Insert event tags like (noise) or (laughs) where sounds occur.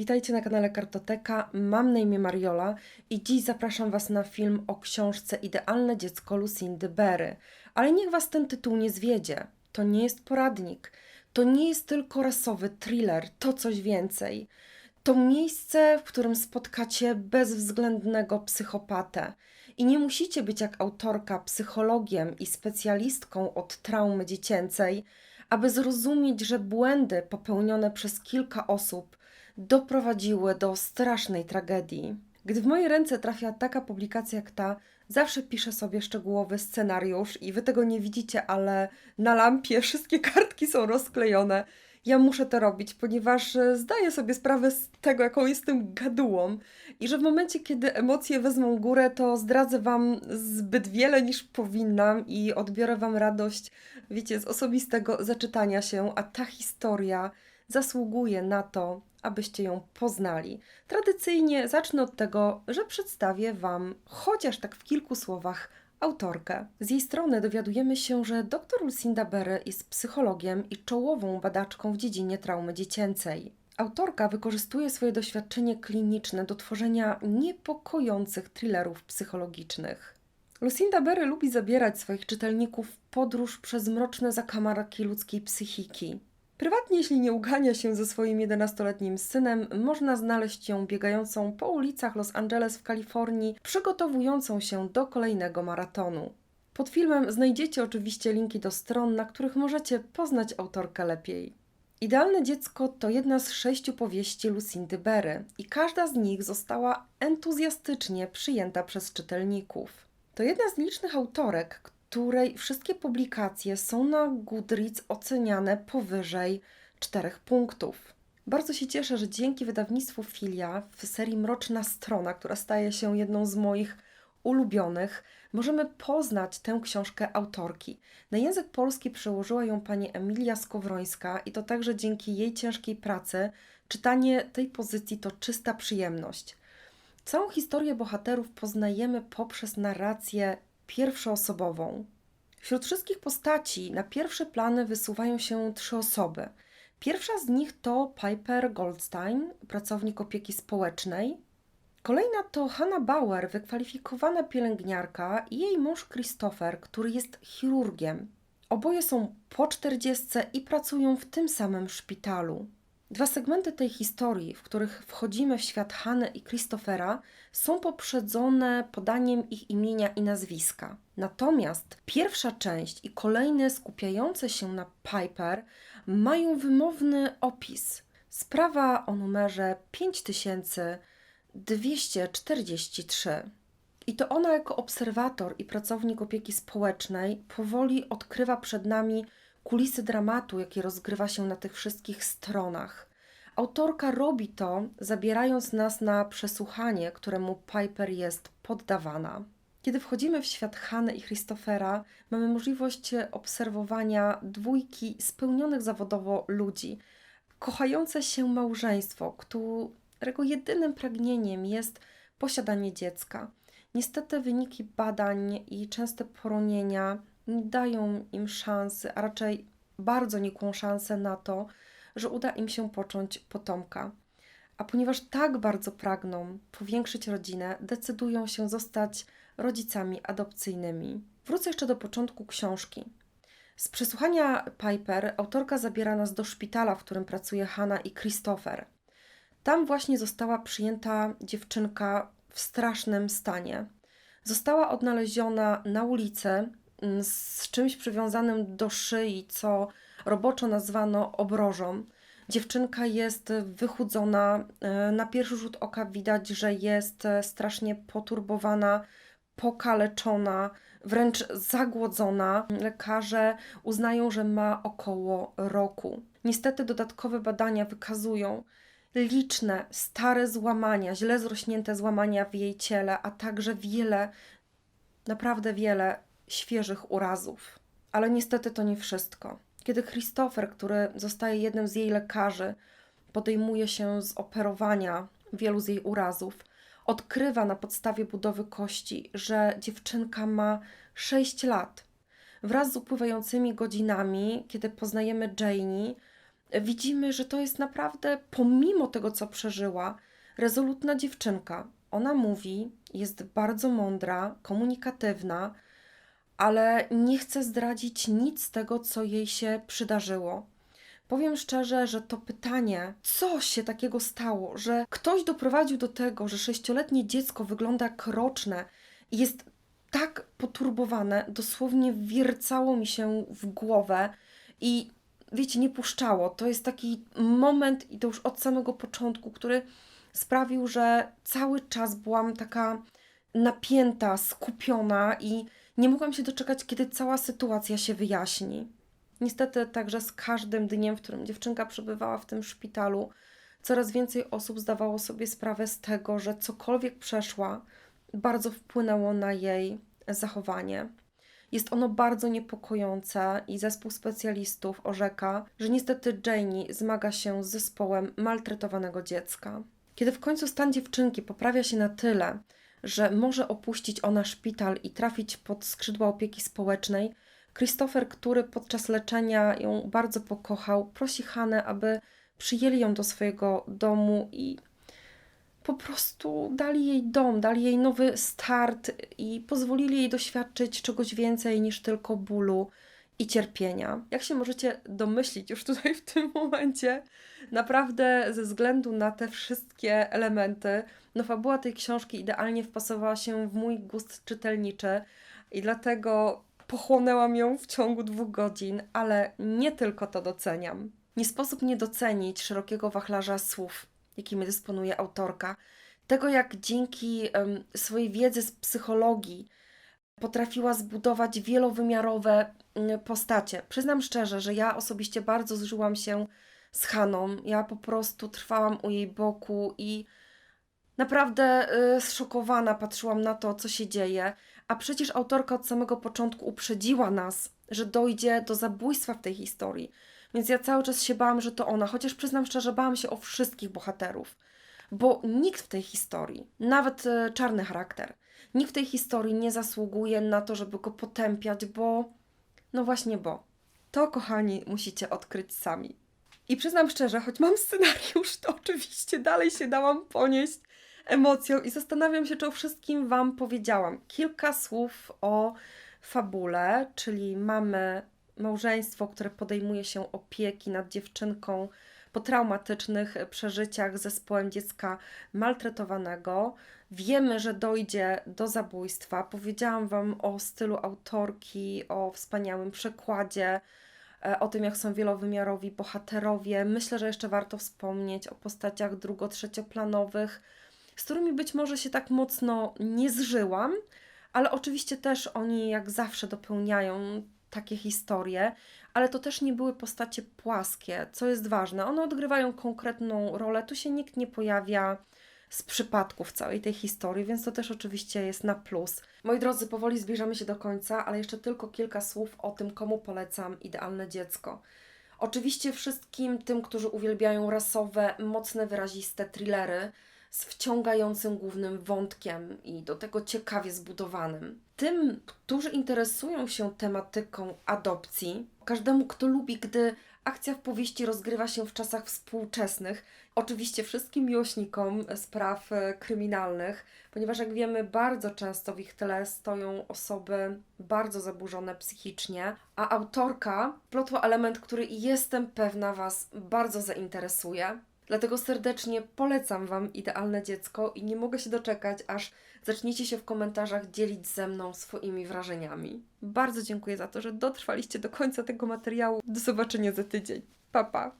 Witajcie na kanale Kartoteka. Mam na imię Mariola i dziś zapraszam Was na film o książce Idealne dziecko Lucindy Berry. Ale niech Was ten tytuł nie zwiedzie. To nie jest poradnik. To nie jest tylko rasowy thriller, to coś więcej. To miejsce, w którym spotkacie bezwzględnego psychopatę. I nie musicie być jak autorka psychologiem i specjalistką od traumy dziecięcej, aby zrozumieć, że błędy popełnione przez kilka osób doprowadziły do strasznej tragedii. Gdy w moje ręce trafia taka publikacja jak ta, zawsze piszę sobie szczegółowy scenariusz i wy tego nie widzicie, ale na lampie (laughs) wszystkie kartki są rozklejone. Ja muszę to robić, ponieważ e, zdaję sobie sprawę z tego, jaką jestem gadułą i że w momencie, kiedy emocje wezmą górę, to zdradzę wam zbyt wiele niż powinnam i odbiorę wam radość, wiecie, z osobistego zaczytania się, a ta historia zasługuje na to, abyście ją poznali. Tradycyjnie zacznę od tego, że przedstawię Wam, chociaż tak w kilku słowach, autorkę. Z jej strony dowiadujemy się, że dr Lucinda Berry jest psychologiem i czołową badaczką w dziedzinie traumy dziecięcej. Autorka wykorzystuje swoje doświadczenie kliniczne do tworzenia niepokojących thrillerów psychologicznych. Lucinda Berry lubi zabierać swoich czytelników w podróż przez mroczne zakamarki ludzkiej psychiki. Prywatnie, jeśli nie ugania się ze swoim 11-letnim synem, można znaleźć ją biegającą po ulicach Los Angeles w Kalifornii, przygotowującą się do kolejnego maratonu. Pod filmem znajdziecie oczywiście linki do stron, na których możecie poznać autorkę lepiej. Idealne dziecko to jedna z sześciu powieści Lucindy Berry i każda z nich została entuzjastycznie przyjęta przez czytelników. To jedna z licznych autorek, której wszystkie publikacje są na Goodreads oceniane powyżej 4 punktów. Bardzo się cieszę, że dzięki wydawnictwu Filia w serii Mroczna Strona, która staje się jedną z moich ulubionych, możemy poznać tę książkę autorki. Na język polski przełożyła ją pani Emilia Skowrońska i to także dzięki jej ciężkiej pracy czytanie tej pozycji to czysta przyjemność. Całą historię bohaterów poznajemy poprzez narrację pierwszoosobową. Wśród wszystkich postaci na pierwsze plany wysuwają się trzy osoby. Pierwsza z nich to Piper Goldstein, pracownik opieki społecznej. Kolejna to Hanna Bauer, wykwalifikowana pielęgniarka i jej mąż Christopher, który jest chirurgiem. Oboje są po czterdziestce i pracują w tym samym szpitalu. Dwa segmenty tej historii, w których wchodzimy w świat Hany i Christophera, są poprzedzone podaniem ich imienia i nazwiska. Natomiast pierwsza część i kolejne skupiające się na Piper mają wymowny opis. Sprawa o numerze 5243. I to ona, jako obserwator i pracownik opieki społecznej, powoli odkrywa przed nami kulisy dramatu, jaki rozgrywa się na tych wszystkich stronach. Autorka robi to, zabierając nas na przesłuchanie, któremu Piper jest poddawana. Kiedy wchodzimy w świat Hany i Christophera, mamy możliwość obserwowania dwójki spełnionych zawodowo ludzi, kochające się małżeństwo, którego jedynym pragnieniem jest posiadanie dziecka. Niestety wyniki badań i częste poronienia nie dają im szansy, a raczej bardzo nikłą szansę na to, że uda im się począć potomka. A ponieważ tak bardzo pragną powiększyć rodzinę, decydują się zostać rodzicami adopcyjnymi. Wrócę jeszcze do początku książki. Z przesłuchania Piper autorka zabiera nas do szpitala, w którym pracuje Hanna i Christopher. Tam właśnie została przyjęta dziewczynka w strasznym stanie. Została odnaleziona na ulicy z czymś przywiązanym do szyi, co roboczo nazwano obrożą. Dziewczynka jest wychudzona. E, na pierwszy rzut oka widać, że jest e, strasznie poturbowana, pokaleczona, wręcz zagłodzona. Lekarze uznają, że ma około roku. Niestety dodatkowe badania wykazują liczne stare złamania, źle zrośnięte złamania w jej ciele, a także wiele, naprawdę wiele świeżych urazów. Ale niestety to nie wszystko. Kiedy Christopher, który zostaje jednym z jej lekarzy, podejmuje się z operowania wielu z jej urazów, odkrywa na podstawie budowy kości, że dziewczynka ma 6 lat. Wraz z upływającymi godzinami, kiedy poznajemy Janie, widzimy, że to jest naprawdę, pomimo tego, co przeżyła, rezolutna dziewczynka. Ona mówi, jest bardzo mądra, komunikatywna, ale nie chce zdradzić nic z tego, co jej się przydarzyło. Powiem szczerze, że to pytanie, co się takiego stało, że ktoś doprowadził do tego, że sześcioletnie dziecko wygląda jak roczne i jest tak poturbowane, dosłownie wiercało mi się w głowę i wiecie, nie puszczało. To jest taki moment, i to już od samego początku, który sprawił, że cały czas byłam taka napięta, skupiona i nie mogłam się doczekać, kiedy cała sytuacja się wyjaśni. Niestety, także z każdym dniem, w którym dziewczynka przebywała w tym szpitalu, coraz więcej osób zdawało sobie sprawę z tego, że cokolwiek przeszła, bardzo wpłynęło na jej zachowanie. Jest ono bardzo niepokojące i zespół specjalistów orzeka, że niestety Janie zmaga się z zespołem maltretowanego dziecka. Kiedy w końcu stan dziewczynki poprawia się na tyle, że może opuścić ona szpital i trafić pod skrzydła opieki społecznej, Christopher, który podczas leczenia ją bardzo pokochał, prosi Hanę, aby przyjęli ją do swojego domu i po prostu dali jej dom, dali jej nowy start i pozwolili jej doświadczyć czegoś więcej niż tylko bólu i cierpienia. Jak się możecie domyślić już tutaj w tym momencie, naprawdę ze względu na te wszystkie elementy, no fabuła tej książki idealnie wpasowała się w mój gust czytelniczy i dlatego pochłonęłam ją w ciągu dwóch godzin, ale nie tylko to doceniam. Nie sposób nie docenić szerokiego wachlarza słów, jakimi dysponuje autorka. Tego, jak dzięki em, swojej wiedzy z psychologii potrafiła zbudować wielowymiarowe mm, postacie. Przyznam szczerze, że ja osobiście bardzo zżyłam się z Haną. Ja po prostu trwałam u jej boku i naprawdę y, zszokowana patrzyłam na to, co się dzieje. A przecież autorka od samego początku uprzedziła nas, że dojdzie do zabójstwa w tej historii. Więc ja cały czas się bałam, że to ona, chociaż przyznam szczerze, bałam się o wszystkich bohaterów. Bo nikt w tej historii, nawet e, czarny charakter, nikt w tej historii nie zasługuje na to, żeby go potępiać, bo. No właśnie, bo. To, kochani, musicie odkryć sami. I przyznam szczerze, choć mam scenariusz, to oczywiście dalej się dałam ponieść emocją i zastanawiam się, czy o wszystkim Wam powiedziałam. Kilka słów o fabule, czyli mamy małżeństwo, które podejmuje się opieki nad dziewczynką po traumatycznych przeżyciach z zespołem dziecka maltretowanego. Wiemy, że dojdzie do zabójstwa. Powiedziałam Wam o stylu autorki, o wspaniałym przekładzie, e, o tym, jak są wielowymiarowi bohaterowie. Myślę, że jeszcze warto wspomnieć o postaciach drugo-trzecioplanowych, z którymi być może się tak mocno nie zżyłam, ale oczywiście też oni, jak zawsze, dopełniają takie historie, ale to też nie były postacie płaskie, co jest ważne. One odgrywają konkretną rolę, tu się nikt nie pojawia z przypadku w całej tej historii, więc to też oczywiście jest na plus. Moi drodzy, powoli zbliżamy się do końca, ale jeszcze tylko kilka słów o tym, komu polecam idealne dziecko. Oczywiście wszystkim tym, którzy uwielbiają rasowe, mocne, wyraziste thrillery z wciągającym głównym wątkiem i do tego ciekawie zbudowanym. Tym, którzy interesują się tematyką adopcji, każdemu, kto lubi, gdy akcja w powieści rozgrywa się w czasach współczesnych, oczywiście wszystkim miłośnikom spraw e, kryminalnych, ponieważ jak wiemy, bardzo często w ich tle stoją osoby bardzo zaburzone psychicznie, a autorka plotła element, który jestem pewna Was bardzo zainteresuje. Dlatego serdecznie polecam Wam Idealne Dziecko i nie mogę się doczekać, aż zaczniecie się w komentarzach dzielić ze mną swoimi wrażeniami. Bardzo dziękuję za to, że dotrwaliście do końca tego materiału. Do zobaczenia za tydzień. Pa, pa!